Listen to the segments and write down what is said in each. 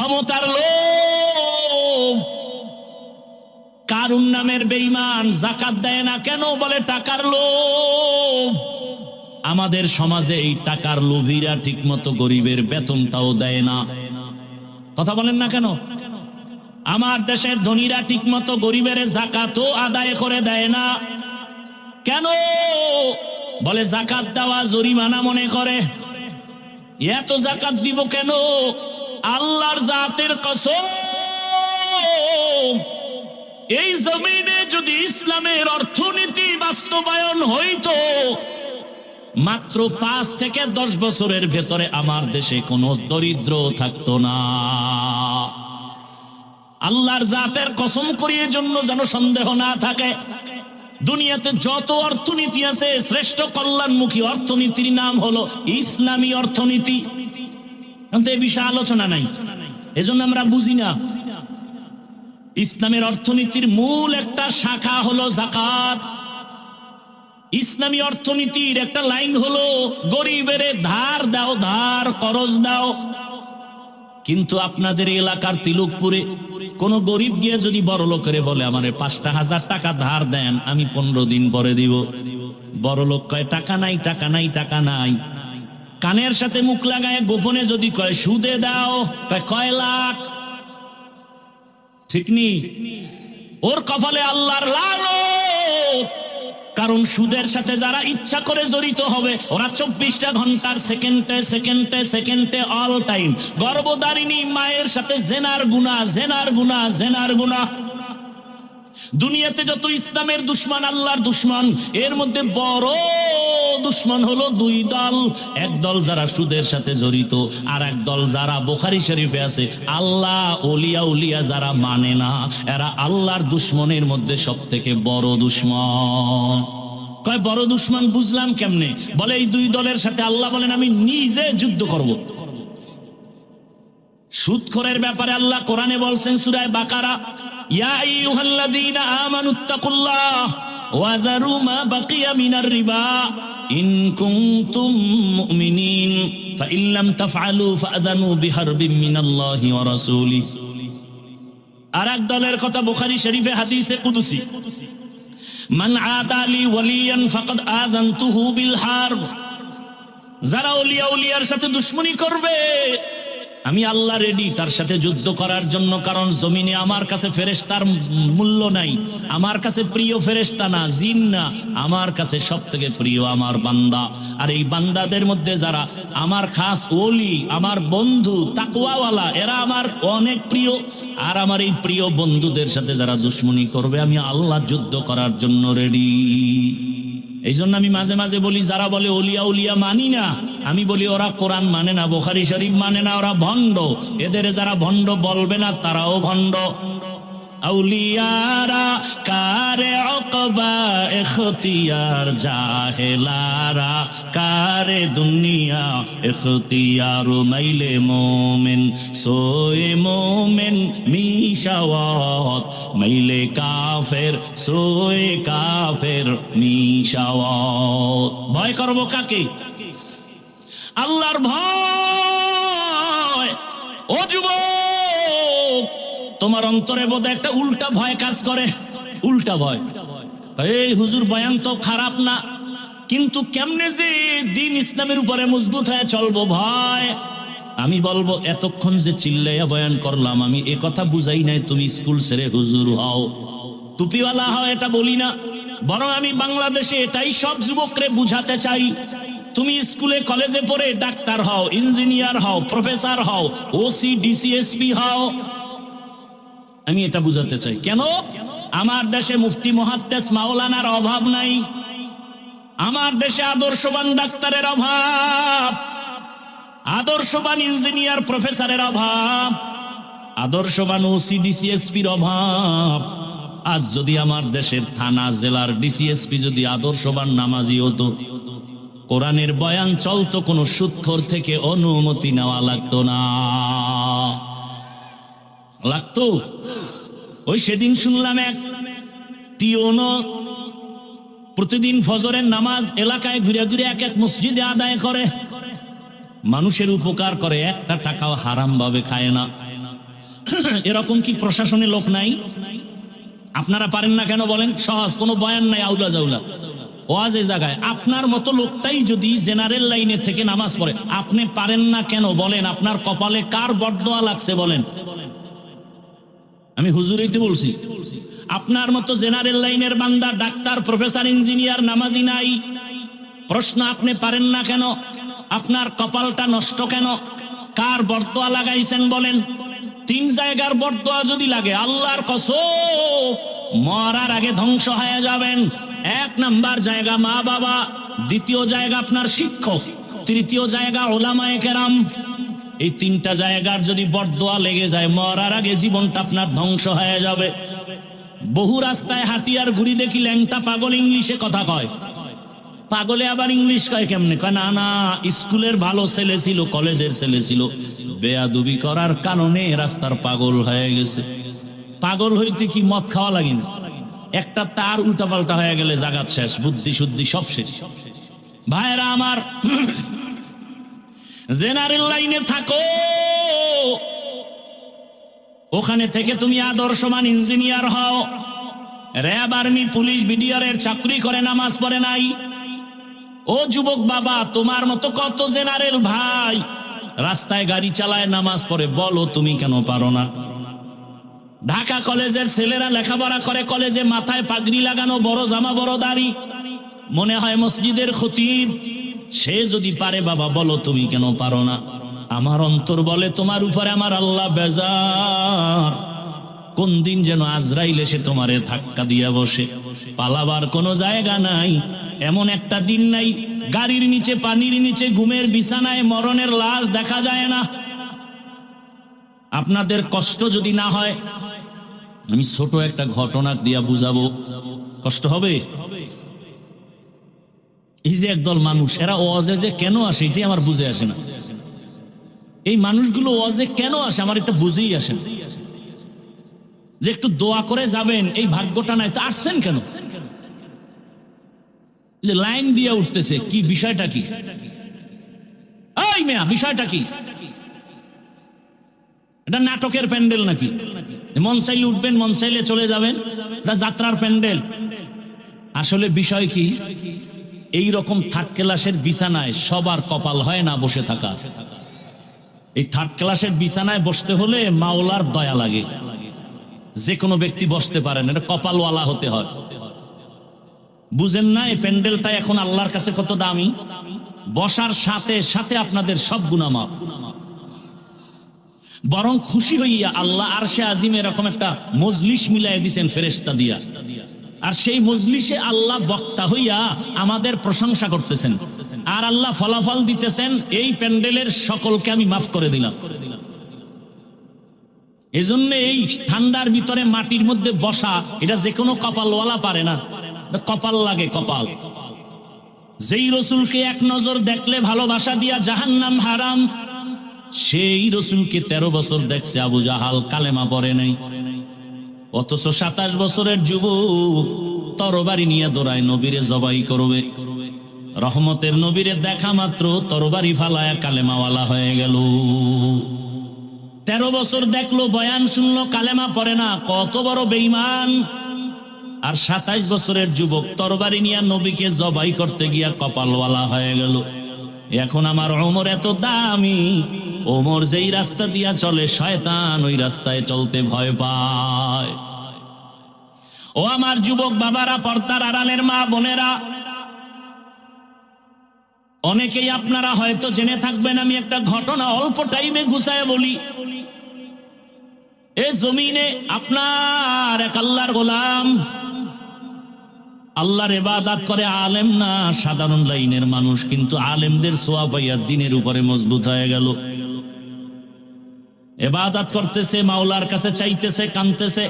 ক্ষমতার লোভ। কারুন নামের বেঈমান জাকাত দেয় না কেন বলে টাকার লোভ। আমাদের সমাজে এই টাকার লোভীরা ঠিকমতো গরিবের বেতনটাও দেয় না। কথা বলেন না কেন? আমার দেশের ধনীরা ঠিকমতো গরিবের জাকাতও আদায় করে দেয় না। কেন? বলে জাকাত দেওয়া জরিমানা মনে করে। এত জাকাত দিব কেন? আল্লাহর জাতের কসম। এই জমিনে যদি ইসলামের অর্থনীতি বাস্তবায়ন হইতো, মাত্র পাঁচ থেকে দশ বছরের ভেতরে আমার দেশে কোনো দরিদ্র থাকতো না। আল্লাহর জাতের কসম করিয়ে জন্য যেন সন্দেহ না থাকে। দুনিয়াতে যত অর্থনীতি আছে, শ্রেষ্ঠ কল্যাণমুখী অর্থনীতির নাম হলো ইসলামী অর্থনীতি। কিন্তু এ বিষয়ে আলোচনা নাই। এজন্য আমরা বুঝি না। ইসলামের অর্থনীতির মূল একটা শাখা হলো জাকাত ইসলামী অর্থনীতির একটা লাইন হলো, গরিবের ধার দাও, ধার করজ দাও। কিন্তু আপনাদের এলাকার তিলুকপুরে কোন গরিব গিয়ে যদি বড় লোকেরে বলে, আমার পাঁচটা হাজার টাকা ধার দেন, আমি পনেরো দিন পরে দিব। বড় লোক কয়, টাকা নাই টাকা নাই টাকা নাই। কানের সাথে মুখ লাগায়, গোপনে যদি কয়, সুদে দাও কয় লাখ ঠিক নি? ওর কপালে আল্লাহর লালো কারণ সুদের সাথে যারা ইচ্ছা করে জড়িত হবে, ওরা চব্বিশটা ঘণ্টার সেকেন্ডে সেকেন্ডে সেকেন্ডে অল টাইম গর্ভদারিণী মায়ের সাথে জেনার গুণা জেনার গুণা জেনার গুণা। দুনিয়াতে যত ইসলামের দুশ্মন, আল্লাহর দুশ্মন, এর মধ্যে বড় দুশ্মন হলো দুই দল। এক দল যারা সুদের সাথে জড়িত, আর এক দল যারা বোখারি শরীফে আছে, আল্লাহ ওলিয়া উলিয়া যারা মানে না, এরা আল্লাহর দুশ্মনের মধ্যে সব থেকে বড় দুশ্মন। কয়, বড় দুশ্মন বুঝলাম কেমনে? বলে, এই দুই দলের সাথে আল্লাহ বলেন, আমি নিজে যুদ্ধ করব। সুদখোরের ব্যাপারে আল্লাহ কোরআনে বলছেন, সুরায় বাকারা, ইয়া আইয়ুহাল্লাযীনা আমানুত্তাকুল্লাহ ওয়া যারু মা বাকিয়া মিনার রিবা ইন কুনতুম মুমিনিন লাম তাফআলু ফাআযানু বিহারবিন মিনাল্লাহি ওয়া রাসূলি আর এক দলের কথা বুখারী শরীফে হাদিসে কুদসি। মান আদালি ওয়ালিয়ান ফাকাদ আযানতুহু বিল হারব। যারা ওলিয়া উলিয়ার সাথে দুশ্মনী করবে আমি আল্লাহ রেডি তার সাথে যুদ্ধ করার জন্য, কারণ জমিনে আমার কাছে ফেরেশতার মূল্য নাই। আমার কাছে প্রিয় ফেরেশতা না, জিন না। আমার কাছে সব থেকে প্রিয় আমার বান্দা। আর এই বান্দাদের মধ্যে যারা আমার খাস ওলি, আমার বন্ধু তাকুয়াওয়ালা এরা আমার অনেক প্রিয়। আর আমার এই প্রিয় বন্ধুদের সাথে যারা দুশ্মনী করবে, আমি আল্লাহ যুদ্ধ করার জন্য রেডি এই জন্য আমি মাঝে মাঝে বলি, যারা বলে, ওলিয়া উলিয়া মানি না। আমি বলি, ওরা কোরআন মানে না, বোখারি শরীফ মানে না, ওরা ভণ্ড। এদের যারা ভণ্ড বলবে না, তারাও ভণ্ড। আউলিয়ারা, কারে অকবা এখতিয়ার জাহেলারা, কারে দুনিয়া এখতিয়ার মাইলে মোমেন, সোয়ে মোমেন মিশাওয়াত, মাইলে কাফের, সোয়ে কাফের মিশাওয়াত। ভয় করব কাকে? আল্লাহর ভয়। ও যুবক, তোমার অন্তরে বোধ একটা উল্টা ভয় কাজ করে। উল্টা ভয়। এই হুজুর বয়ান তো খারাপ না। কিন্তু কেমনে যে দিন ইসলামের উপরে মজবুত হয়ে চলবো ভয়। আমি বলব, এতক্ষণ যে চিল্লাইয়া বয়ান করলাম, আমি এ কথা বুঝাই নাই, তুমি স্কুল ছেড়ে হুজুর হও। টুপিওয়ালা হও, এটা বলি না। বরং আমি বাংলাদেশে এটাই সব যুবকরে বুঝাতে চাই। তুমি স্কুলে, কলেজে পড়ে ডাক্তার হও, ইঞ্জিনিয়ার হও, প্রফেসর হও ওসি ডিসিএসপি হও। আমি এটা বুঝাতে চাই। কেন? আমার দেশে মুফতি মহাত্তেস মাওলানার অভাব নাই। আমার দেশে আদর্শবান ডাক্তারের অভাব। আদর্শবান ইঞ্জিনিয়ার, প্রফেসরের অভাব। আদর্শবান ওসি ডিসিএসপির অভাব। আজ যদি আমার দেশের থানা, জেলার ডিসিএসপি যদি আদর্শবান নামাজি হতো কোরআনের বয়ান চলতো, কোনো সুৎখর থেকে অনুমতি নেওয়া লাগতো না। লাগতো? ওই সেদিন শুনলাম এক প্রতিদিন ফজরের নামাজ এলাকায় ঘুরে ঘুরে এক এক মসজিদে আদায় করে। মানুষের উপকার করে, একটা টাকাও হারাম ভাবে খায় না। এরকম কি প্রশাসনে লোক নাই? আপনারা পারেন না কেন বলেন? সহজ, কোনো বয়ান নাই, আউলা জাউলা। ওয়াজ জায়গায়, আপনার মতো লোকটাই যদি জেনারেল লাইনে থেকে নামাজ পড়ে, আপনি পারেন না কেন বলেন, আপনার কপালে কার বরদোয়া লাগছে বলেন? আমি হুজুরেই বলছি, আপনার মতো জেনারেল লাইনের বান্দা, ডাক্তার, প্রফেসর, ইঞ্জিনিয়ার, নামাজি নাই। প্রশ্ন, আপনি পারেন না কেন? আপনার কপালটা নষ্ট কেন? কার বরদোয়া লাগাইছেন বলেন? তিন জায়গার বরদোয়া যদি লাগে, আল্লাহর কসম, মরার আগে ধ্বংস হয়ে যাবেন। এক নাম্বার জায়গা মা বাবা, দ্বিতীয় জায়গা আপনার শিক্ষক, তৃতীয় জায়গা ওলামায়ে কেরাম। এই তিনটা জায়গার যদি বরদোয়া লেগে যায়, মরার আগে জীবনটা আপনার ধ্বংস হয়ে যাবে। বহু রাস্তায় হাতিয়ার ঘুরি দেখি ল্যাংটা পাগল ইংলিশে কথা কয়। পাগলে আবার ইংলিশ কয় কেমনে? কয়, না না, স্কুলের ভালো ছেলে ছিল, কলেজের ছেলে ছিল। বেয়াদুবি করার কারণে রাস্তার পাগল হয়ে গেছে। পাগল হইতে কি মদ খাওয়া লাগে না একটা তার উল্টাপাল্টা হয়ে গেলে জাগাত শেষ, বুদ্ধি শুদ্ধি সব শেষ। ভাইরা আমার, জেনারেল লাইনে থাকো। ওখানে থেকে তুমি আদর্শমান ইঞ্জিনিয়ার হও। র্যাব আর্মি, পুলিশ বিডিআরের চাকরি করে, নামাজ পড়ে নাই। ও যুবক বাবা, তোমার মতো কত জেনারেল ভাই? রাস্তায় গাড়ি চালায়, নামাজ পড়ে। বলো, তুমি কেন পারো না? ঢাকা কলেজের ছেলেরা লেখাপড়া করে, কলেজে মাথায় পাগড়ি লাগানো বড় জামা, বড় দাড়ি। মনে হয় মসজিদের খতিব। সে যদি পারে, বাবা, বলো তুমি কেন পারো না? আমার অন্তর বলে, তোমার উপরে আমার আল্লাহ বেজার। কোন দিন যেন আজরাইল এসে তোমারে ধাক্কা দিয়া বসে। পালাবার কোনো জায়গা নাই। এমন একটা দিন নাই। গাড়ির নিচে, পানির নিচে, ঘুমের বিছানায় মরণের লাশ দেখা যায় না। আপনাদের কষ্ট যদি না হয় আমি ছোট একটা ঘটনা দিয়া বুঝাবো। কষ্ট হবে? এই যে একদল মানুষ, এরা ওয়াজে যে কেন আসে এটাই আমার বুঝে আসে না। এই মানুষগুলো ওয়াজে কেন আসে, আমার এটা বুঝেই আসে না। যে একটু দোয়া করে যাবেন, এই ভাগ্যটা নাই, তো আসছেন কেন? যে লাইন দিয়ে উঠতেছে, কি বিষয়টা কি? বিষয়টা কি? এটা নাটকের প্যান্ডেল নাকি? মন চাইলে উঠবেন মন চাইলে চলে যাবেন। এটা যাত্রার প্যান্ডেল। আসলে বিষয় কি? এই রকম থার্ড ক্লাসের বিছানায় সবার কপাল হয় না বসে থাকা। এই থার্ড ক্লাসের বিছানায় বসতে হলে মাওলার দয়া লাগে। যে কোনো ব্যক্তি বসতে পারেন, এটা কপালওয়ালা হতে হয়। বুঝেন না, এই প্যান্ডেলটা এখন আল্লাহর কাছে কত দামি? বসার সাথে সাথে আপনাদের সব গুণামাপ বরং খুশি হইয়া আল্লাহ আর সে আজিম এরকম একটা মজলিস মিলাই দিছেন ফেরেস্তা দিয়া। আর সেই মজলিসে আল্লাহ বক্তা হইয়া আমাদের প্রশংসা করতেছেন। আর আল্লাহ ফলাফল দিতেছেন, এই প্যান্ডেলের সকলকে আমি মাফ করে দিলাম। এজন্য এই ঠান্ডার ভিতরে মাটির মধ্যে বসা, এটা যে কোনো কপালওয়ালা পারে না। কপাল লাগে কপাল। যেই রসুলকে এক নজর দেখলে ভালোবাসা দিয়া জাহান্নাম হারাম সেই রসুলকে তেরো বছর দেখছে আবু জাহাল, কালেমা পরে নাই। অথচ সাতাশ বছরের যুবক তরবারি নিয়ে দৌড়ায়, নবীরে জবাই করবে। রহমতের নবীরে দেখা মাত্র তরবারি ফালায় কালেমাওয়ালা হয়ে গেল। তেরো বছর দেখল, বয়ান শুনলো, কালেমা পড়ে না, কত বড় বেইমান আর সাতাইশ বছরের যুবক তরবারি নিয়ে নবীকে জবাই করতে গিয়া কপালওয়ালা হয়ে গেল। এখন আমার ওমর এত দামি ওমর যেই রাস্তা দিয়া চলে, শয়তান ওই রাস্তায় চলতে ভয় পায়। ও আমার যুবক বাবারা, পর্দার আড়ালের মা বোনেরা, অনেকেই আপনারা হয়তো জেনে থাকবেন, আমি একটা ঘটনা অল্প টাইমে ঘুষায় বলি। এ জমিনে আপনার এক আল্লাহর গোলাম, আল্লাহর এবাদাত করে আলেম না, সাধারণ লাইনের মানুষ, কিন্তু আলেমদের সোয়া পাইয়া দিনের উপরে মজবুত হয়ে গেল। এবাদাত করতেছে, মাওলার কাছে চাইতেছে, কানতেছে।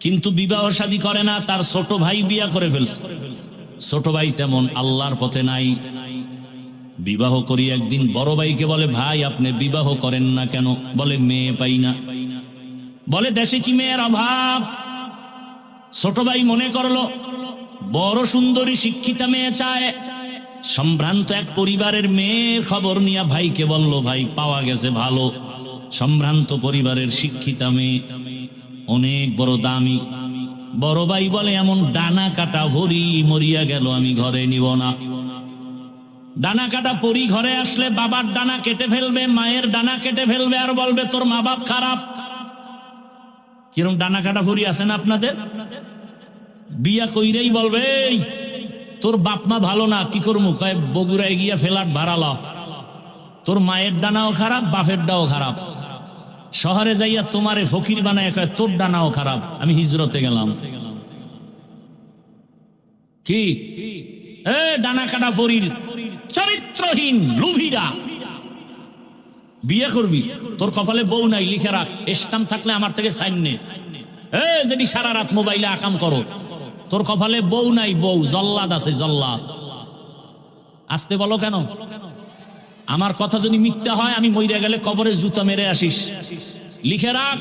কিন্তু বিবাহ শাদী করে না, তার ছোট ভাই বিয়া করে ফেলছে। ছোট ভাই তেমন আল্লাহর পথে নাই। বিবাহ করি একদিন, বড় ভাইকে বলে, ভাই, আপনি বিবাহ করেন না কেন? বলে, মেয়ে পাই না। বলে, দেশে কি মেয়ের অভাব? ছোট ভাই মনে করল, বড় সুন্দরী শিক্ষিতা মেয়ে চায়। সম্ভ্রান্ত এক পরিবারের মেয়ের খবর নিয়ে ভাইকে বলল, ভাই, পাওয়া গেছে ভালো। সম্ভ্রান্ত পরিবারের শিক্ষিতা মেয়ে, অনেক বড় দামি। বড় ভাই বলে এমন ডানা কাটা ভরি, মরিয়া গেল, আমি ঘরে নিব না। ডানা কাটা পরি ঘরে আসলে বাবার ডানা কেটে ফেলবে, মায়ের ডানা কেটে ফেলবে, আর বলবে, তোর মা বাপ খারাপ। কিরম ডানা কাটা পরি আছে না আপনাদের? বিয়া কইরেই বলবে তোর বাপ মা ভালো না, কি করব? কয়, বগুড়ায় গিয়া ফেলাট ভাড়াল তোর মায়ের ডানাও খারাপ, বাপের ডাও খারাপ। শহরে যাইয়া তোমারে ফকির বানায় কয়, তোর ডানাও খারাপ, আমি হিজরতে গেলাম। কি? ডানা কাটা পরির চরিত্রহীন লুভিরা। বিয়ে করবি? তোর কপালে বউ নাই, লিখে রাখ। এস্টাম থাকলে আমার থেকে সাইন নে। এ যেটি সারা রাত মোবাইলে আকাম করো। তোর কপালে বউ নাই, বউ, জল্লাদ আছে, জল্লাদ। আসতে বলো কেন? আমার কথা যদি মিথ্যা হয়, আমি মইরা গেলে কবরে জুতা মেরে আসিস। লিখে রাখ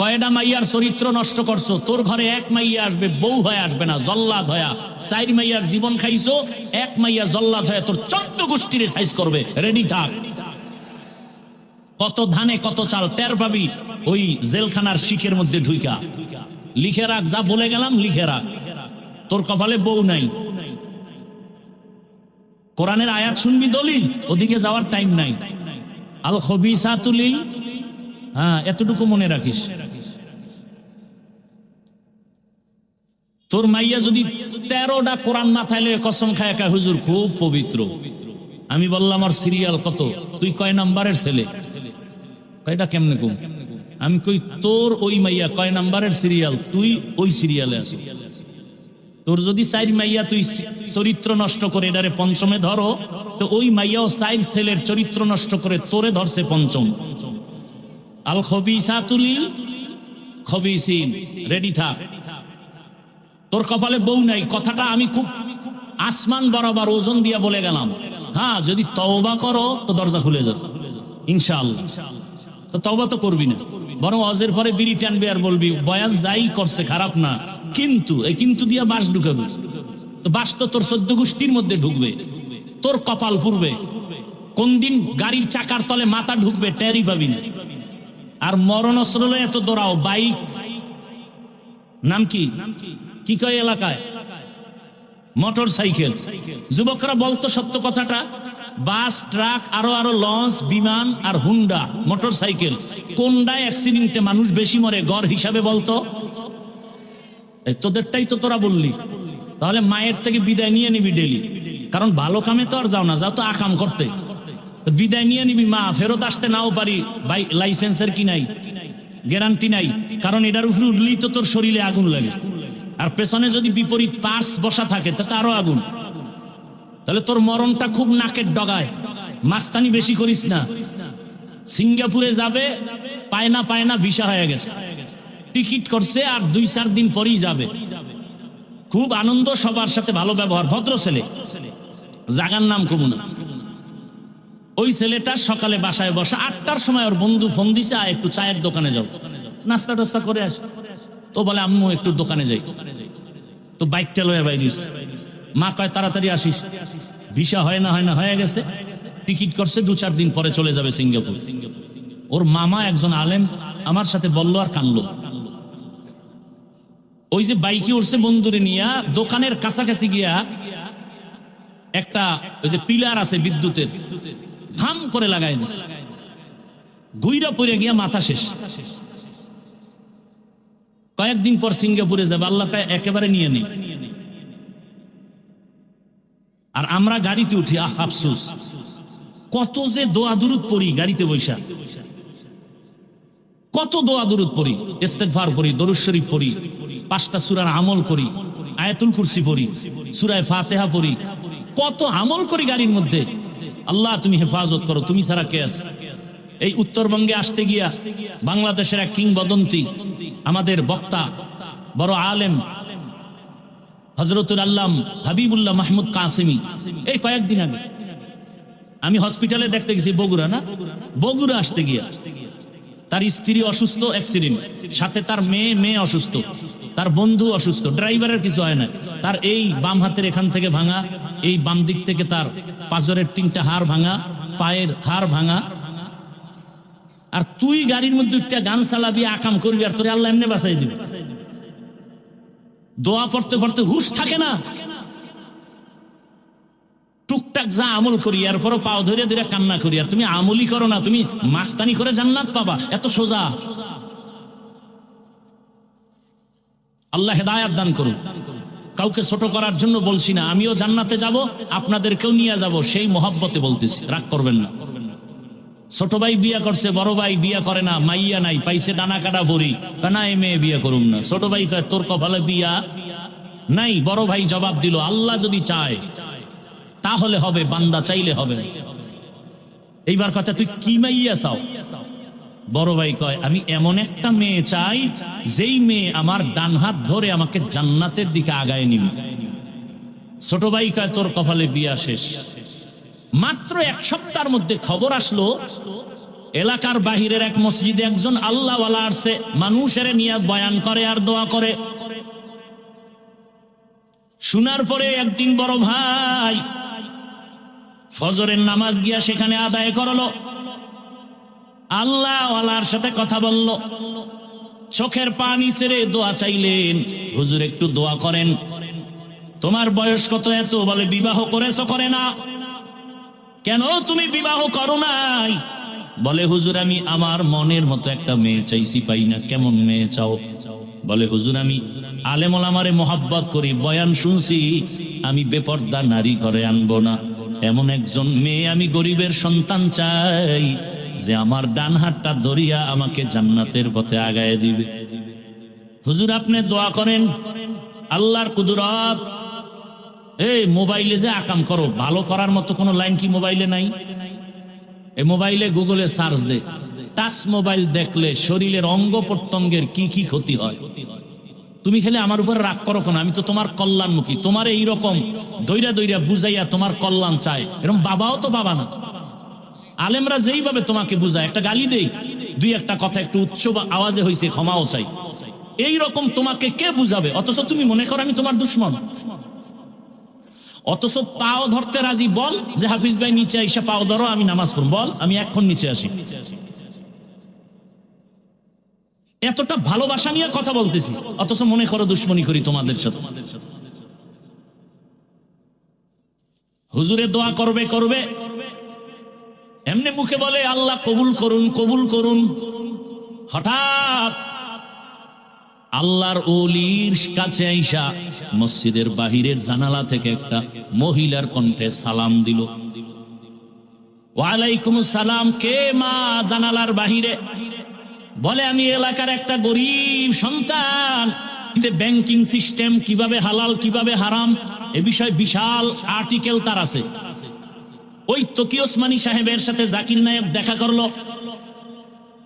কয়টা মাইয়ার চরিত্র নষ্ট করছ? তোর ঘরে এক মাইয়া আসবে, বউ হয়ে আসবে না জল্লা ধয়া চার মাইয়ার জীবন খাইছো, এক মাইয়া জল্লা ধয়া তোর চোদ্দ গোষ্ঠীরে সাইজ করবে। রেডি থাক। কত ধানে কত চাল, টের পাবি ওই জেলখানার শিখের মধ্যে ঢুইকা। লিখে রাখ, যা বলে গেলাম লিখে রাখ। তোর কপালে বউ নাই। কোরআনের আয়াত শুনবি দলিল, ওদিকে যাওয়ার টাইম নাই। আল খবিসাতুলিল হ্যাঁ এতটুকু মনে রাখিস। তোর মাইয়া যদি তেরোটা কোরআন মাথায় লয়ে কসম খায় একা, হুজুর খুব পবিত্র। আমি বললাম আমার সিরিয়াল কত? তুই কয় নাম্বারের ছেলে? কয়টা কেমনে কম? আমি কই, তোর ওই মাইয়া কয় নাম্বারের সিরিয়াল? তুই ওই সিরিয়ালে আছিস। তোর যদি সাইর মাইয়া তুই চরিত্র নষ্ট করে এটারে পঞ্চমে ধরো, তো ওই মাইয়াও সাইর ছেলের চরিত্র নষ্ট করে তোরে ধরছে পঞ্চম। আল খবিসাতুলিল খবিসিন, রেডি থাক। তোর কপালে বউ নাই, কথাটা আমি খুব আসমান বরাবর ওজন দিয়া বলে গেলাম। হ্যাঁ যদি তওবা করো, তো দরজা খুলে যাবে। ইনশাআল্লাহ। তো তওবা তো করবি না। বরং অজের পরে বিড়ি টানবে আর বলবি, বয়ান যাই করছে খারাপ না। কিন্তু এই কিন্তু দিয়া বাস ঢুকাবে। তো বাস তো তোর সদ্য গোষ্ঠীর মধ্যে ঢুকবে। তোর কপাল পুরবে কোন দিন গাড়ির চাকার তলে মাথা ঢুকবে, টেরই পাবি না। আর মরণ অস্ত্র এত দৌড়াও, বাইক। নাম কি? কি কয় এলাকায়? মোটর সাইকেল যুবকরা বলতো সত্য কথাটা? বাস, ট্রাক, আরও আরও লঞ্চ, বিমান আর হুন্ডা মোটর সাইকেল কোনটায় অ্যাক্সিডেন্টে মানুষ বেশি মরে, গড় হিসাবে বলতো? এই তোদেরটাই তো তোরা বললি। তাহলে মায়ের থেকে বিদায় নিয়ে নিবি ডেলি কারণ ভালো কামে তো আর যাও না, যাও তো আকাম করতে। বিদায় নিয়ে নিবি, মা, ফেরত আসতে নাও পারি বাই লাইসেন্সের কি নাই? গ্যারান্টি নাই। কারণ এটার উপরে উঠলেই তো তোর শরীরে আগুন লাগে। আর পেছনে যদি বিপরীত পার্স বসা থাকে, তাতে আরও আগুন। তাহলে তোর মরণটা খুব নাকের ডগায়। মাস্তানি বেশি করিস না। সিঙ্গাপুরে যাবে, পায় না পায় না ভিসা হয়ে গেছে। টিকিট করছে আর দুই চার দিন পরেই যাবে। খুব আনন্দ সবার সাথে, ভালো ব্যবহার। ভদ্র ছেলে। জাগার নাম কমু না ওই ছেলেটা সকালে বাসায় বসা আটটার সময় ওর বন্ধু ফোন দিছে, আয় একটু চায়ের দোকানে যাও। নাস্তা টাস্তা করে আস। তো বলে, আম্মু, একটু দোকানে যাই। তো বাইকটা লয়ে বাইরিস মা কয়, তাড়াতাড়ি আসিস। ভিসা হয় না হয় না, হয়ে গেছে। টিকিট করছে, দু চার দিন পরে চলে যাবে সিঙ্গাপুর। ওর মামা একজন আলেম, আমার সাথে বলল আর কানলো। ওই যে বাইকে উঠছে বন্ধুরে নিয়া, দোকানের কাছাকাছি গিয়া একটা ওই যে পিলার আছে বিদ্যুতের থাম করে লাগাই দিস গুইরা পড়ে গিয়া মাথা শেষ। কয়েকদিন পর সিঙ্গাপুরে যাবে, আল্লাহ একেবারে নিয়ে নেই আর আমরা গাড়িতে উঠি, আহ, আফসুস। কত যে দোয়া দুরুদ পড়ি গাড়িতে বৈশা। কত দোয়া দুরুদ পড়ি, ইস্তেগফার পড়ি, দরুদ শরীফ পড়ি, পাঁচটা সূরার আমল করি, আয়াতুল কুরসি পড়ি, সুরায় ফাতেহা পড়ি। কত আমল করি গাড়ির মধ্যে। আল্লাহ, তুমি হেফাজত করো, তুমি ছাড়া কে আছে? এই উত্তরবঙ্গে আসতে গিয়া বাংলাদেশের এক কিংবদন্তি, আমাদের বক্তা, বড় আলেম হজরতুল আল্লাম হাবিবুল্লাহ মাহমুদ কাসিমি। এই কয়েকদিন আগে। আমি হসপিটালে দেখতে গেছি বগুড়া, না? বগুড়া আসতে গিয়া তার স্ত্রী অসুস্থ অ্যাক্সিডেন্ট সাথে তার মেয়ে মেয়ে অসুস্থ। তার বন্ধু অসুস্থ। ড্রাইভারের কিছু হয় না তার এই বাম হাতের এখান থেকে ভাঙা, এই বাম দিক থেকে তার পাজরের তিনটা হাড় ভাঙা, পায়ের হাড় ভাঙা। আর তুই গাড়ির মধ্যে একটা গান চালাবি, আকাম করবি, আর তোরে আল্লাহ এমনি বাঁচাই দিবি। দোয়া পড়তে পড়তে হুশ থাকে না। টুকটাক যা আমল করি, এরপরও পাও ধরে ধরে কান্না করি। আর তুমি আমলই করো না, তুমি মাস্তানি করে জান্নাত পাবা। এত সোজা। আল্লাহ হেদায়াত দান করুন। কাউকে ছোট করার জন্য বলছি না, আমিও জান্নাতে যাব, আপনাদেরকেও নিয়ে যাব, সেই মহাব্বতে বলতেছি, রাগ করবেন না। ছোট ভাই বিয়া করছে, বড় ভাই বিয়া করে না, মাইয়া নাই, পাইছে ডানা কাটা ভরি না এ মেয়ে বিয়া করুম না? ছোট ভাই কয়, তোর কপালে বিয়া নাই, বড় ভাই জবাব দিল, আল্লাহ যদি চায়, তাহলে হবে, বান্দা চাইলে হবে এইবার কথা, তুই কি মাইয়া চাও? বড় ভাই কয়, আমি এমন একটা মেয়ে চাই, যেই মেয়ে আমার ডান হাত ধরে আমাকে জান্নাতের দিকে আগায় নিবে। ছোট ভাই কয়, তোর কপালে বিয়া শেষ। মাত্র এক সপ্তাহের মধ্যে খবর আসলো, এলাকার বাহিরের এক মসজিদে একজন আল্লাহওয়ালা আসছে, মানুষের নিয়ে বয়ান করে আর দোয়া করে। শোনার পরে একদিন বড় ভাই ফজরের নামাজ গিয়া সেখানে আদায় করল। আল্লাহ আল্লাহর সাথে কথা বলল। চোখের পানি ছেড়ে দোয়া চাইলেন, হুজুর, একটু দোয়া করেন। তোমার বয়স কত এত? বলে, বিবাহ করেছ করে না। কেন তুমি বিবাহ করো নাই? বলে, হুজুর, আমি আমার মনের মতো একটা মেয়ে চাইছি, পাই না। কেমন মেয়ে চাও? বলে, হুজুর, আমি আলেমল আমারে মোহাব্বত করি, বয়ান শুনছি, আমি বেপর্দা নারী ঘরে আনব না। এমন একজন মেয়ে আমি গরিবের সন্তান চাই, যে আমার ডান হাতটা ধরিয়া আমাকে জান্নাতের পথে আগায় দিবে। হুজুর, আপনি দোয়া করেন, আল্লাহর কুদরত এই মোবাইলে যে আকাম করো, ভালো করার মতো কোনো লাইন কি মোবাইলে নাই? এই মোবাইলে গুগলে সার্চ দে। টাচ মোবাইল দেখলে শরীরের অঙ্গ প্রত্যঙ্গের কি কি ক্ষতি হয়? তুমি খেলে আমার উপর রাগ করো কেন? আমি তো তোমার কল্যাণমুখী। তোমার এই রকম দৈরা দৈরা বুঝাইয়া তোমার কল্যাণ চায় এরকম বাবাও তো বাবা না। আলেমরা যেইভাবে তোমাকে বুঝায়, একটা গালি দেই, দুই একটা কথা, একটু উচ্চ আওয়াজে হয়েছে ক্ষমাও চাই। এই রকম তোমাকে কে বুঝাবে? অথচ তুমি মনে করো আমি তোমার দুশ্মন। অথচ পাও ধরতে রাজি, বল। যে হাফিজ ভাই নিচে এসে পাও ধরো, আমি নামাজ পড়ব। বল, আমি এখন নিচে আসি। এতটা ভালোবাসা নিয়ে কথা বলতেছি, অথচ মনে করো দুশ্মনী করি তোমাদের সাথে। হুজুরে দোয়া করবে করবে। এমনি মুখে বলে, আল্লাহ কবুল করুন কবুল করুন। হঠাৎ আল্লাহর ওলির কাছে আইসা মসজিদের বাহিরের জানালা থেকে একটা মহিলার কণ্ঠে সালাম দিল। ওয়ালাইকুম সালাম কে মা জানালার বাহিরে? বলে, আমি এলাকার একটা গরিব সন্তান। ব্যাংকিং সিস্টেম কীভাবে হালাল, কীভাবে হারাম, এ বিষয়ে বিশাল আর্টিকেল তার আছে। ওই তকি ওসমানী সাহেবের সাথে জাকির নায়ক দেখা করল?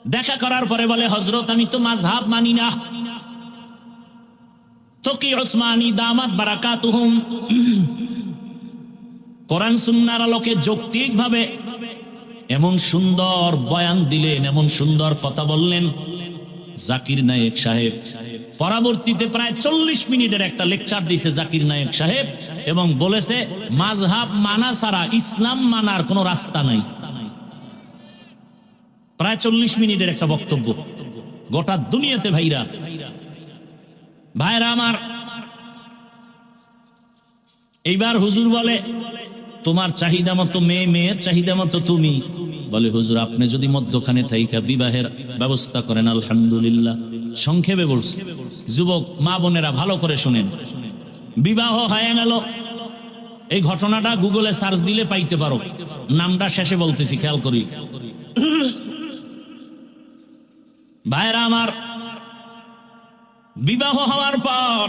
দেখা করার পরে বলে হজরত আমি তো মাঝহাব মানি না। তকি ওসমানী দামাত বারাকাতুহুম। কোরআন সুন্নার আলোকে যৌক্তিক ভাবে এমন সুন্দর বয়ান দিলেন, এমন সুন্দর কথা বললেন জাকির নায়েক সাহেব। পরবর্তীতে প্রায় চল্লিশ মিনিটের একটা লেকচার দিয়েছে জাকির নায়েক সাহেব এবং বলেছে মাঝহাব মানা ছাড়া ইসলাম মানার কোনো রাস্তা নাই। প্রায় চল্লিশ মিনিটের একটা বক্তব্য। গোটা দুনিয়াতে ভাইরা ভাইরা আমার, এইবার হুজুর বলে, তোমার চাহিদা মতো মেয়ে, মেয়ের চাহিদা মতো তুমি। বলে, হুজুর, আপনি যদি মধ্যখানে থাইকা বিবাহের ব্যবস্থা করেন, আলহামদুলিল্লাহ। সংক্ষেপে বলছি, যুবক, মা বোনেরা ভালো করে শুনেন। বিবাহ হয়ে গেল। এই ঘটনাটা গুগলে সার্চ দিলে পাইতে পারো। নামটা শেষে বলতেছি, খেয়াল করি। ভাইরা আমার বিবাহ হওয়ার পর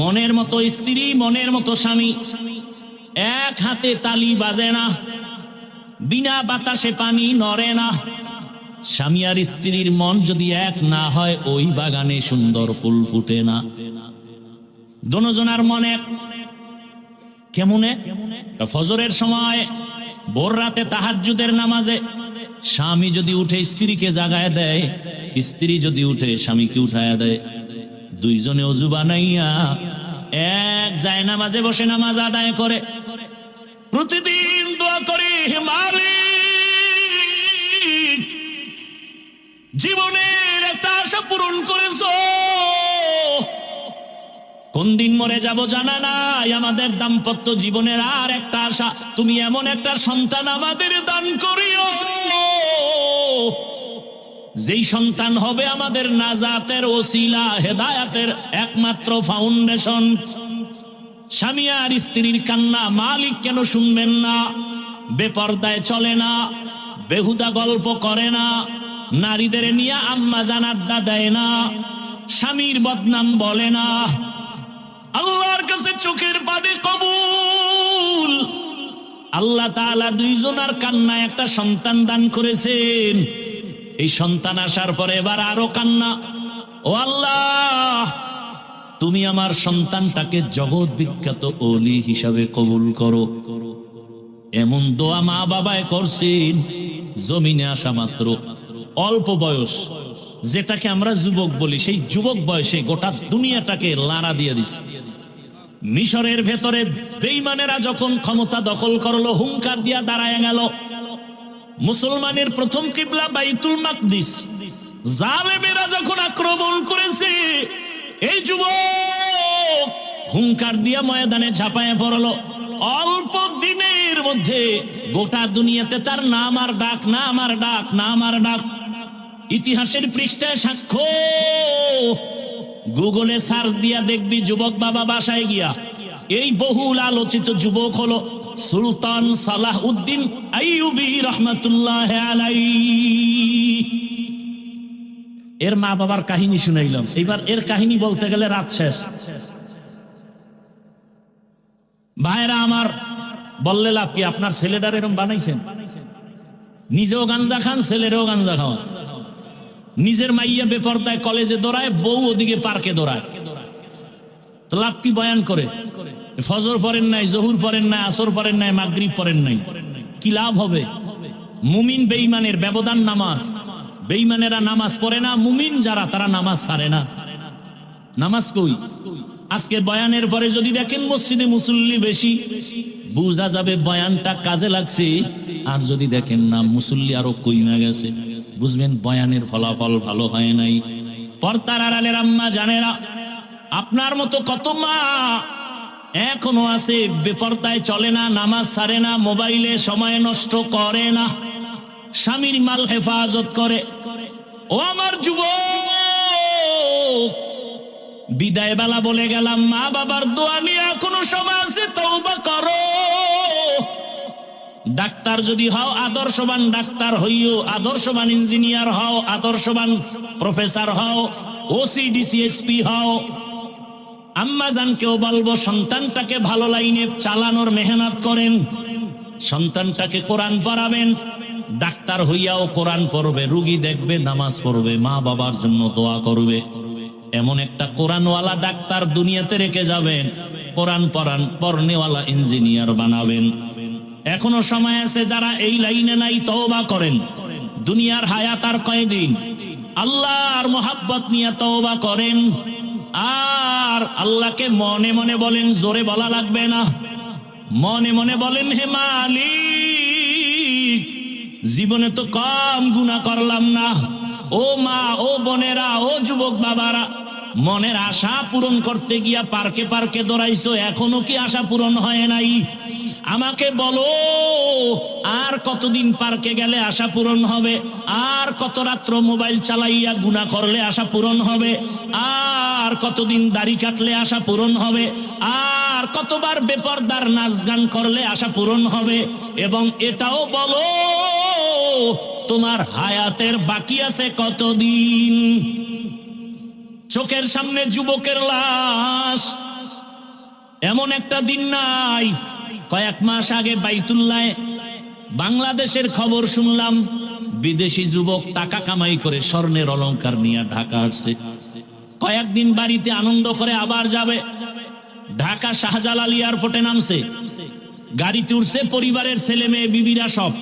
মনের মতো স্ত্রী, মনের মতো স্বামী, এক হাতে তালি বাজে না, বিনা বাতাসে পানি নড়ে না। স্বামী আর স্ত্রীর মন যদি এক না হয়, ওই বাগানে সুন্দর ফুল ফুটে না। দনোজনার মনে কেমনে ফজরের সময়, ভোর রাতে তাহাজ্জুদের নামাজে স্বামী যদি উঠে স্ত্রীকে জাগায় দেয়, স্ত্রী যদি উঠে স্বামীকে উঠায় দেয়। দুইজনে অজু বানাইয়া এক যায় নামাজে বসে নামাজ আদায় করে। প্রতিদিন দোয়া করি মালিক, জীবনের একটা আশা পূরণ করেছ। কোন দিন মরে যাব জানা নাই। আমাদের দাম্পত্য জীবনের আর একটা আশা। তুমি এমন একটা সন্তান আমাদের দান করিও। যেই সন্তান হবে আমাদের নাজাতের ওসিলা, হেদায়াতের একমাত্র ফাউন্ডেশন। স্বামী আর স্ত্রীর কান্না মালিক কেন শুনবেন না? বেপর্দায় চলে না, বেহুদা গল্প করে না, নারীদের নিয়ে আম্মা জান আড্ডা দেয় না, স্বামীর বদনাম বলে না। আল্লাহর কাছে চোখের পানি কবুল। আল্লাহ তাআলা দুইজনার কান্না একটা সন্তান দান করেছেন। এই সন্তান আসার পরে এবার আরও কান্না। ও আল্লাহ, তুমি আমার সন্তানটাকে জগৎ বিখ্যাত অলি হিসাবে কবুল করো। এমন দোয়া মা বাবায় করছেন, জমিনে আসা মাত্র। অল্প বয়স, যেটাকে আমরা যুবক বলি, সেই যুবক বয়সে গোটা দুনিয়াটাকে লাড়া দিয়ে দিছে। মিশরের ভেতরে বেইমানেরা যখন ক্ষমতা দখল করল, হুঙ্কার দিয়া দাঁড়ায় গেল। মুসলমানের প্রথম কিবলা বাইতুল মাকদিস। জালেমেরা যখন আক্রমণ করেছে, এই যুবক হুঙ্কার দিয়া ময়দানে ঝাঁপায় পড়ল। অল্প দিনের মধ্যে গোটা দুনিয়াতে তার নাম আর ডাক, নাম আর ডাক, নাম আর ডাক। ইতিহাসের পৃষ্ঠায় সাক্ষ্য গুগলে সার্চ দিয়া দেখবি যুবক বাবা বাসায় গিয়া। এই বহুল আলোচিত যুবক হলো সুলতান সালাহ উদ্দিন রহমতুল্লাহ এর মা বাবার কাহিনী শুনাইলাম। এবার এর কাহিনী বলতে গেলে রাত শেষ। ভাইরা আমার, বললে লাভ কি? আপনার ছেলেটার এরম বানাইছেন? নিজেও গাঞ্জা খান, ছেলেরও গাঞ্জা খাওয়া নিজের মাইয়া বেপর্দায় কলেজে দৌড়ায়, বউ ওদিকে পার্কে দৌড়ায়। কি বয়ান করে? ফজর পড়েন নাই, জহুর পড়েন নাই, আসর পড়েন নাই, মাগরিব পরেন নাই। কি লাভ হবে? মুমিন বেইমানের ব্যবধান নামাজ। বেইমানেরা নামাজ পড়ে না, মুমিন যারা, তারা নামাজ সারে না। নামাজ কই? আজকে বয়ানের পরে যদি দেখেন মসজিদে মুসল্লি বেশি, বুঝা যাবে বয়ানটা কাজে লাগছে। আর যদি দেখেন না, মুসল্লি আরও কইমা গেছে। বুঝবেন, বয়ানের ফলাফল ভালো হয় নাই। পর্দার আড়ালের আম্মা জানেরা, আপনার মতো কত মা এখনও আছে, বেপর্দায় চলে না, নামাজ সারে না, মোবাইলে সময় নষ্ট করে না, স্বামীর মাল হেফাজত করে। ও আমার যুবক বিদায় বেলা বলে গেলাম, মা বাবার দোয়া এখনও সময় আছে, তওবা করো। ডাক্তার যদি হও, আদর্শবান ডাক্তার হইও, আদর্শবান ইঞ্জিনিয়ার হও, আদর্শবান প্রফেসর হও ওসি ডিসিএসপি হও। আম্মা জানকেও বলব, সন্তানটাকে ভালো লাইনে চালানোর মেহনত করেন, সন্তানটাকে কোরআন পড়াবেন। ডাক্তার হইয়াও কোরআন পড়বে, রুগী দেখবে, নামাজ পড়বে, মা বাবার জন্য দোয়া করবে। এমন একটা কোরআনওয়ালা ডাক্তার দুনিয়াতে রেখে যাবেন, কোরআন পড়ান পড়নেওয়ালা ইঞ্জিনিয়ার বানাবেন। এখনও সময় আছে যারা এই লাইনে নাই, তওবা করেন। দুনিয়ার হায়াত আর কয়দিন? আল্লাহর মোহাব্বত নিয়ে তওবা করেন। আর আল্লাহকে মনে মনে বলেন, জোরে বলা লাগবে না। মনে মনে বলেন, হে মালিক, জীবনে তো কম গুণা করলাম না। ও মা, ও বোনেরা, ও যুবক বাবারা মনের আশা পূরণ করতে গিয়া পার্কে পার্কে দৌড়াইছো, এখনও কি আশা পূরণ হয় নাই? আমাকে বলো, আর কতদিন পার্কে গেলে আশা পূরণ হবে? আর কত রাত্র মোবাইল চালাইয়া গুণা করলে আশা পূরণ হবে? আর কতদিন দাড়ি কাটলে আশা পূরণ হবে? আর কতবার বেপরদার নাচ গান করলে আশা পূরণ হবে? এবং এটাও বলো, তোমার হায়াতের বাকি আছে কতদিন? চোখের সামনে যুবকের লাশ। এমন একটা দিন নাই। কয়েক মাস আগে বাইতুল্লায় বাংলাদেশের খবর শুনলাম, বিদেশি যুবক টাকা কামাই করে স্বর্ণের অলংকার নিয়ে ঢাকা আসছে। কয়েকদিন বাড়িতে আনন্দ করে আবার যাবে। ঢাকা শাহজালাল এয়ারপোর্টে নামছে। গাড়িতে উঠছে পরিবারের ছেলে মেয়ে, বিবিরা সব।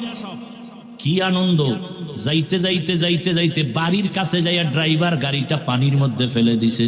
কি আনন্দ? যাইতে যাইতে যাইতে যাইতে বাড়ির কাছে যাইয়া ড্রাইভার গাড়িটা পানির মধ্যে ফেলে দিছে।